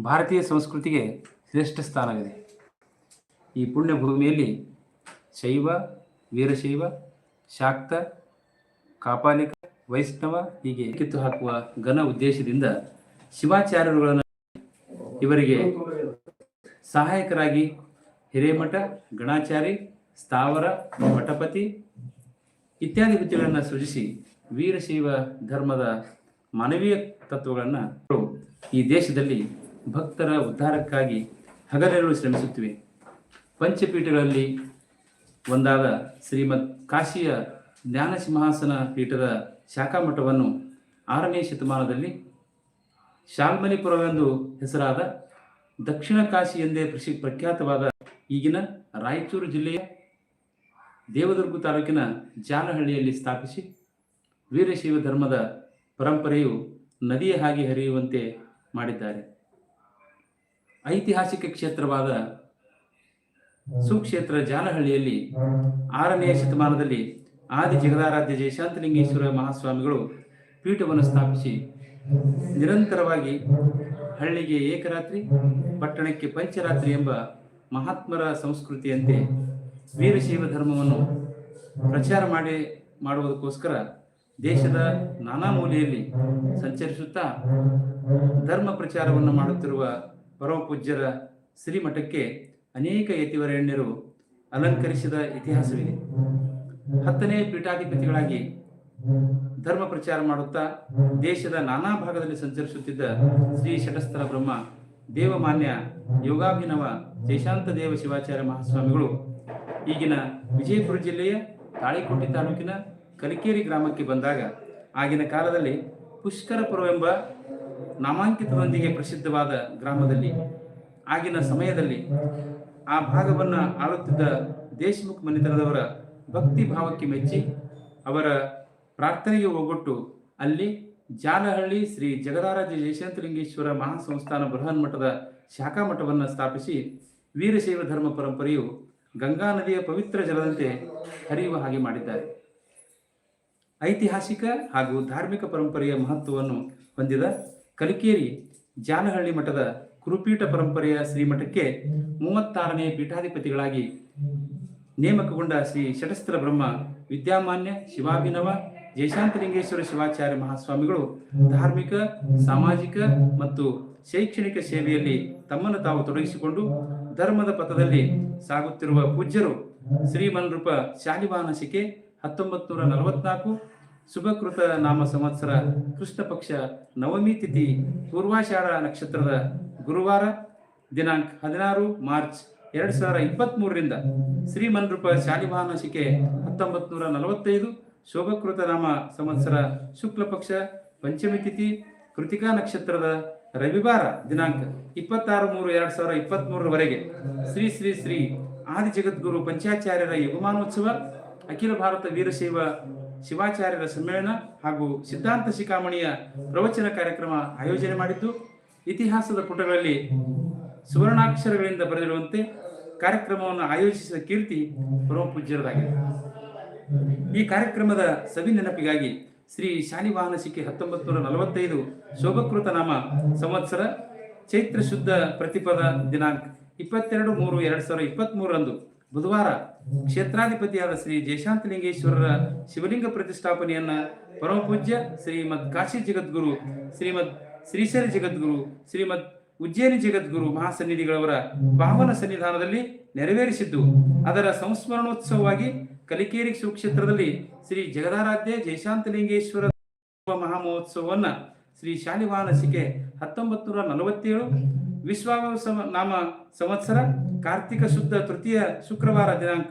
ಭಾರತೀಯ ಸಂಸ್ಕೃತಿಗೆ ಶ್ರೇಷ್ಠ ಸ್ಥಾನವಿದೆ. ಈ ಪುಣ್ಯ ಭೂಮಿಯಲ್ಲಿ ಶೈವ, ವೀರಶೈವ, ಶಾಕ್ತ ಕಾಪಾಲಿಕ ವೈಷ್ಣವ ಹೀಗೆ ಕಿತ್ತು ಹಾಕುವ ಘನ ಉದ್ದೇಶದಿಂದ ಶಿವಾಚಾರ್ಯರುಗಳನ್ನು ಇವರಿಗೆ ಸಹಾಯಕರಾಗಿ ಹಿರೇಮಠ, ಗಣಾಚಾರಿ, ಸ್ಥಾವರ, ಮಠಪತಿ ಇತ್ಯಾದಿ ಹುದ್ದೆಗಳನ್ನು ಸೃಜಿಸಿ ವೀರಶೈವ ಧರ್ಮದ ಮಾನವೀಯ ತತ್ವಗಳನ್ನು ಈ ದೇಶದಲ್ಲಿ ಭಕ್ತರ ಉದ್ಧಾರಕ್ಕಾಗಿ ಹಗಲಿರುಳು ಶ್ರಮಿಸುತ್ತಿವೆ. ಪಂಚಪೀಠಗಳಲ್ಲಿ ಒಂದಾದ ಶ್ರೀಮತ್ ಕಾಶಿಯ ಜ್ಞಾನ ಸಿಂಹಾಸನ ಪೀಠದ ಶಾಖಾಮಠವನ್ನು ಆರನೇ ಶತಮಾನದಲ್ಲಿ ಶಾಲ್ಮಲಿಪುರವೆಂದು ಹೆಸರಾದ ದಕ್ಷಿಣ ಕಾಶಿ ಎಂದೇ ಪ್ರಸಿ ಪ್ರಖ್ಯಾತವಾದ ಈಗಿನ ರಾಯಚೂರು ಜಿಲ್ಲೆಯ ದೇವದುರ್ಗ ತಾಲೂಕಿನ ಜಾಲಹಳ್ಳಿಯಲ್ಲಿ ಸ್ಥಾಪಿಸಿ ವೀರಶೈವ ಧರ್ಮದ ಪರಂಪರೆಯು ನದಿಯ ಹಾಗೆ ಹರಿಯುವಂತೆ ಮಾಡಿದ್ದಾರೆ. ಐತಿಹಾಸಿಕ ಕ್ಷೇತ್ರವಾದ ಸುಕ್ಷೇತ್ರ ಜಾಲಹಳ್ಳಿಯಲ್ಲಿ ಆರನೆಯ ಶತಮಾನದಲ್ಲಿ ಆದಿ ಜಗದಾರಾಧ್ಯ ಜಯಶಾಂತಲಿಂಗೇಶ್ವರ ಮಹಾಸ್ವಾಮಿಗಳು ಪೀಠವನ್ನು ಸ್ಥಾಪಿಸಿ ನಿರಂತರವಾಗಿ ಹಳ್ಳಿಗೆ ಏಕರಾತ್ರಿ, ಪಟ್ಟಣಕ್ಕೆ ಪಂಚರಾತ್ರಿ ಎಂಬ ಮಹಾತ್ಮರ ಸಂಸ್ಕೃತಿಯಂತೆ ವೀರಶೈವ ಧರ್ಮವನ್ನು ಪ್ರಚಾರ ಮಾಡಿ ಮಾಡುವುದಕ್ಕೋಸ್ಕರ ದೇಶದ ನಾನಾ ಮೂಲೆಯಲ್ಲಿ ಸಂಚರಿಸುತ್ತಾ ಧರ್ಮ ಪ್ರಚಾರವನ್ನು ಮಾಡುತ್ತಿರುವ ಪರಮ ಪೂಜ್ಯರ ಶ್ರೀಮಠಕ್ಕೆ ಅನೇಕ ಯತಿವರೆಣ್ಯರು ಅಲಂಕರಿಸಿದ ಇತಿಹಾಸವಿದೆ. ಹತ್ತನೇ ಪೀಠಾಧಿಪತಿಗಳಾಗಿ ಧರ್ಮ ಪ್ರಚಾರ ಮಾಡುತ್ತಾ ದೇಶದ ನಾನಾ ಭಾಗದಲ್ಲಿ ಸಂಚರಿಸುತ್ತಿದ್ದ ಶ್ರೀ ಶಟಸ್ಥಲ ಬ್ರಹ್ಮ, ದೇವಮಾನ್ಯ, ಯೋಗಾಭಿನವ, ಜಯಶಾಂತ ದೇವ ಶಿವಾಚಾರ್ಯ ಮಹಾಸ್ವಾಮಿಗಳು ಈಗಿನ ವಿಜಯಪುರ ಜಿಲ್ಲೆಯ ತಾಳಿಕೋಟೆ ತಾಲೂಕಿನ ಕಲಿಕೇರಿ ಗ್ರಾಮಕ್ಕೆ ಬಂದಾಗ ಆಗಿನ ಕಾಲದಲ್ಲಿ ಪುಷ್ಕರಪುರವೆಂಬ ನಾಮಾಂಕಿತದೊಂದಿಗೆ ಪ್ರಸಿದ್ಧವಾದ ಗ್ರಾಮದಲ್ಲಿ, ಆಗಿನ ಸಮಯದಲ್ಲಿ ಆ ಭಾಗವನ್ನು ಆಳುತ್ತಿದ್ದ ದೇಶಮುಖ ಮನೆತನದವರ ಭಕ್ತಿ ಭಾವಕ್ಕೆ ಮೆಚ್ಚಿ ಅವರ ಪ್ರಾರ್ಥನೆಗೆ ಒಗ್ಗೊಟ್ಟು ಅಲ್ಲಿ ಜಾಲಹಳ್ಳಿ ಶ್ರೀ ಜಗದಾರಾಜ ಜಯಶಾಂತಲಿಂಗೇಶ್ವರ ಮಹಾಸಂಸ್ಥಾನ ಬೃಹನ್ ಮಠದ ಶಾಖಾ ಮಠವನ್ನು ಸ್ಥಾಪಿಸಿ ವೀರಶೈವ ಧರ್ಮ ಪರಂಪರೆಯು ಗಂಗಾ ನದಿಯ ಪವಿತ್ರ ಜಲದಂತೆ ಹರಿಯುವ ಹಾಗೆ ಮಾಡಿದ್ದಾರೆ. ಐತಿಹಾಸಿಕ ಹಾಗೂ ಧಾರ್ಮಿಕ ಪರಂಪರೆಯ ಮಹತ್ವವನ್ನು ಹೊಂದಿದ ಕಲಿಕೇರಿ ಜಾನಹಳ್ಳಿ ಮಠದ ಕುರುಪೀಠ ಪರಂಪರೆಯ ಶ್ರೀಮಠಕ್ಕೆ ಮೂವತ್ತಾರನೇ ಪೀಠಾಧಿಪತಿಗಳಾಗಿ ನೇಮಕಗೊಂಡ ಶ್ರೀ ಷಟಸ್ತ್ರ ಬ್ರಹ್ಮ ವಿದ್ಯಾಮಾನ್ಯ ಶಿವಾಭಿನವ ಜಯಶಾಂತಲಿಂಗೇಶ್ವರ ಶಿವಾಚಾರ್ಯ ಮಹಾಸ್ವಾಮಿಗಳು ಧಾರ್ಮಿಕ, ಸಾಮಾಜಿಕ ಮತ್ತು ಶೈಕ್ಷಣಿಕ ಸೇವೆಯಲ್ಲಿ ತಮ್ಮನ್ನು ತಾವು ತೊಡಗಿಸಿಕೊಂಡು ಧರ್ಮದ ಪಥದಲ್ಲಿ ಸಾಗುತ್ತಿರುವ ಪೂಜ್ಯರು ಶ್ರೀಮನ್ರೂಪ ಶಾಲಿವಾನಸಿಕೆ ಹತ್ತೊಂಬತ್ತು ನೂರ ನಲವತ್ನಾಲ್ಕು ಶುಭಕೃತ ನಾಮ ಸಂವತ್ಸರ ಕೃಷ್ಣ ಪಕ್ಷ ನವಮಿ ತಿಥಿ ಪೂರ್ವಾಷಾಢ ನಕ್ಷತ್ರದ ಗುರುವಾರ, ದಿನಾಂಕ ಹದಿನಾರು ಮಾರ್ಚ್ ಎರಡ್ ಸಾವಿರ ಇಪ್ಪತ್ತ್ ಮೂರರಿಂದ ಶ್ರೀಮನ್ರೂಪ ಹತ್ತೊಂಬತ್ತು ನೂರ ನಲವತ್ತೈದು. ಶೋಭಕೃತ ನಾಮ ಸಂವತ್ಸರ ಶುಕ್ಲ ಪಕ್ಷ ಪಂಚಮಿ ತಿಥಿ ಕೃತಿಕಾ ನಕ್ಷತ್ರದ ರವಿವಾರ, ದಿನಾಂಕ ಇಪ್ಪತ್ತಾರು ಮೂರು ಎರಡ್ ಸಾವಿರ ಇಪ್ಪತ್ತ್ ಮೂರರವರೆಗೆ ಶ್ರೀ ಶ್ರೀ ಶ್ರೀ ಆದಿ ಜಗದ್ಗುರು ಪಂಚಾಚಾರ್ಯರ ಯುಗಮಾನೋತ್ಸವ ಅಖಿಲ ಭಾರತ ವೀರಶೈವ ಶಿವಾಚಾರ್ಯರ ಸಮ್ಮೇಳನ ಹಾಗೂ ಸಿದ್ಧಾಂತ ಶಿಖಾಮಣಿಯ ಪ್ರವಚನ ಕಾರ್ಯಕ್ರಮ ಆಯೋಜನೆ ಮಾಡಿದ್ದು, ಇತಿಹಾಸದ ಪುಟಗಳಲ್ಲಿ ಸುವರ್ಣಾಕ್ಷರಗಳಿಂದ ಬರೆದಿರುವಂತೆ ಕಾರ್ಯಕ್ರಮವನ್ನು ಆಯೋಜಿಸಿದ ಕೀರ್ತಿ ಪರಮ ಪೂಜ್ಯರದಾಗಿದೆ ಈ ಕಾರ್ಯಕ್ರಮದ ಸವಿ ನೆನಪಿಗಾಗಿ ಶ್ರೀ ಶಿಖೆ ಹತ್ತೊಂಬತ್ತು ನೂರ ನಲವತ್ತೈದು ಶೋಭಕೃತ ನಾಮ ಸಂವತ್ಸರ ಚೈತ್ರ ಶುದ್ಧ ಪ್ರತಿಪದ ದಿನಾಂಕ ಇಪ್ಪತ್ತೆರಡು ಮೂರು ಎರಡು ಸಾವಿರದ ಇಪ್ಪತ್ತ್ ಮೂರರಂದು ಬುಧವಾರ ಕ್ಷೇತ್ರಾಧಿಪತಿಯಾದ ಶ್ರೀ ಜಯಶಾಂತಲಿಂಗೇಶ್ವರರ ಶಿವಲಿಂಗ ಪ್ರತಿಷ್ಠಾಪನೆಯನ್ನ ಪರಮಪೂಜ್ಯ ಶ್ರೀಮದ್ ಕಾಶಿ ಜಗದ್ಗುರು ಶ್ರೀಮದ್ ಶ್ರೀಶರಿ ಜಗದ್ಗುರು ಶ್ರೀಮದ್ ಉಜ್ಜಯಿನಿ ಜಗದ್ಗುರು ಮಹಾಸನ್ನಿಧಿಗಳವರ ಪಾವನ ಸನ್ನಿಧಾನದಲ್ಲಿ ನೆರವೇರಿಸಿದ್ದು, ಅದರ ಸಂಸ್ಮರಣೋತ್ಸವವಾಗಿ ಕಲಿಕೇರಿ ಸುಕ್ಷೇತ್ರದಲ್ಲಿ ಶ್ರೀ ಜಗದಾರಾಧ್ಯ ಜಯಶಾಂತಲಿಂಗೇಶ್ವರ ಮಹಾಮಹೋತ್ಸವವನ್ನ ಶ್ರೀ ಶಾಲಿವಾನಸಿಕೆ ಹತ್ತೊಂಬತ್ತು ನೂರ ನಲವತ್ತೇಳು ವಿಶ್ವಾವಸ ನಾಮ ಸಂವತ್ಸರ, ಕಾರ್ತಿಕ ಶುದ್ಧ ತೃತೀಯ ಶುಕ್ರವಾರ ದಿನಾಂಕ.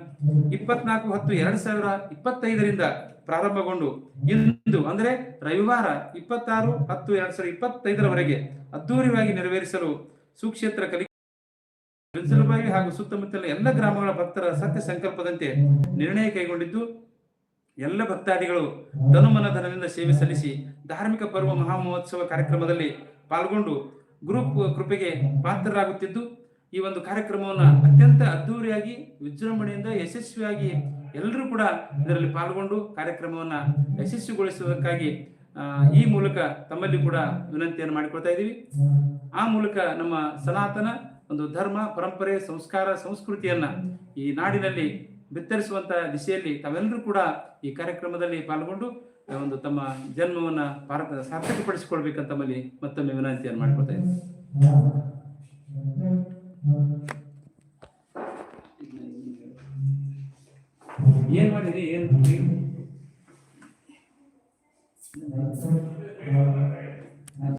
ಇಪ್ಪತ್ನಾಲ್ಕು ಹತ್ತು ಎರಡ್ ಸಾವಿರ ಇಪ್ಪತ್ತೈದರಿಂದ ಪ್ರಾರಂಭಗೊಂಡು ಇಂದು ಅಂದರೆ ರವಿವಾರ ಇಪ್ಪತ್ತಾರು ಹತ್ತು ಎರಡ್ ಸಾವಿರದ ಇಪ್ಪತ್ತೈದರವರೆಗೆ ಅದ್ದೂರಿಯಾಗಿ ನೆರವೇರಿಸಲು ಸುಕ್ಷೇತ್ರ ಕಲಿಕೆ ಹಾಗೂ ಸುತ್ತಮುತ್ತಲಿನ ಎಲ್ಲ ಗ್ರಾಮಗಳ ಭಕ್ತರ ಸತ್ಯ ಸಂಕಲ್ಪದಂತೆ ನಿರ್ಣಯ ಕೈಗೊಂಡಿದ್ದು, ಎಲ್ಲ ಭಕ್ತಾದಿಗಳು ಧನುಮನಧನದಿಂದ ಸೇವೆ ಸಲ್ಲಿಸಿ ಧಾರ್ಮಿಕ ಪರ್ವ ಮಹಾಮಹೋತ್ಸವ ಕಾರ್ಯಕ್ರಮದಲ್ಲಿ ಪಾಲ್ಗೊಂಡು ಗುರು ಕೃಪೆಗೆ ಪಾತ್ರರಾಗುತ್ತಿದ್ದು ಈ ಒಂದು ಕಾರ್ಯಕ್ರಮವನ್ನು ಅತ್ಯಂತ ಅದ್ದೂರಿಯಾಗಿ ವಿಜೃಂಭಣೆಯಿಂದ ಯಶಸ್ವಿಯಾಗಿ ಎಲ್ಲರೂ ಕೂಡ ಇದರಲ್ಲಿ ಪಾಲ್ಗೊಂಡು ಕಾರ್ಯಕ್ರಮವನ್ನು ಯಶಸ್ವಿಗೊಳಿಸುವುದಕ್ಕಾಗಿ ಈ ಮೂಲಕ ತಮ್ಮಲ್ಲಿ ಕೂಡ ವಿನಂತಿಯನ್ನು ಮಾಡಿಕೊಳ್ತಾ ಇದ್ದೀವಿ. ಆ ಮೂಲಕ ನಮ್ಮ ಸನಾತನ ಒಂದು ಧರ್ಮ ಪರಂಪರೆ ಸಂಸ್ಕಾರ ಸಂಸ್ಕೃತಿಯನ್ನ ಈ ನಾಡಿನಲ್ಲಿ ಬಿತ್ತರಿಸುವಂತಹ ದಿಶೆಯಲ್ಲಿ ತಾವೆಲ್ಲರೂ ಕೂಡ ಈ ಕಾರ್ಯಕ್ರಮದಲ್ಲಿ ಪಾಲ್ಗೊಂಡು ಒಂದು ತಮ್ಮ ಜನ್ಮವನ್ನ ಭಾರತ ಸಾರ್ಥಕಪಡಿಸಿಕೊಳ್ಬೇಕಂತ ತಮ್ಮಲ್ಲಿ ಮತ್ತೊಮ್ಮೆ ವಿನಂತಿಯನ್ನು ಮಾಡ್ಕೊಳ್ತಾ ಇದ್ದೀನಿ. ಏನ್ ಮಾಡಿರಿ ಏನ್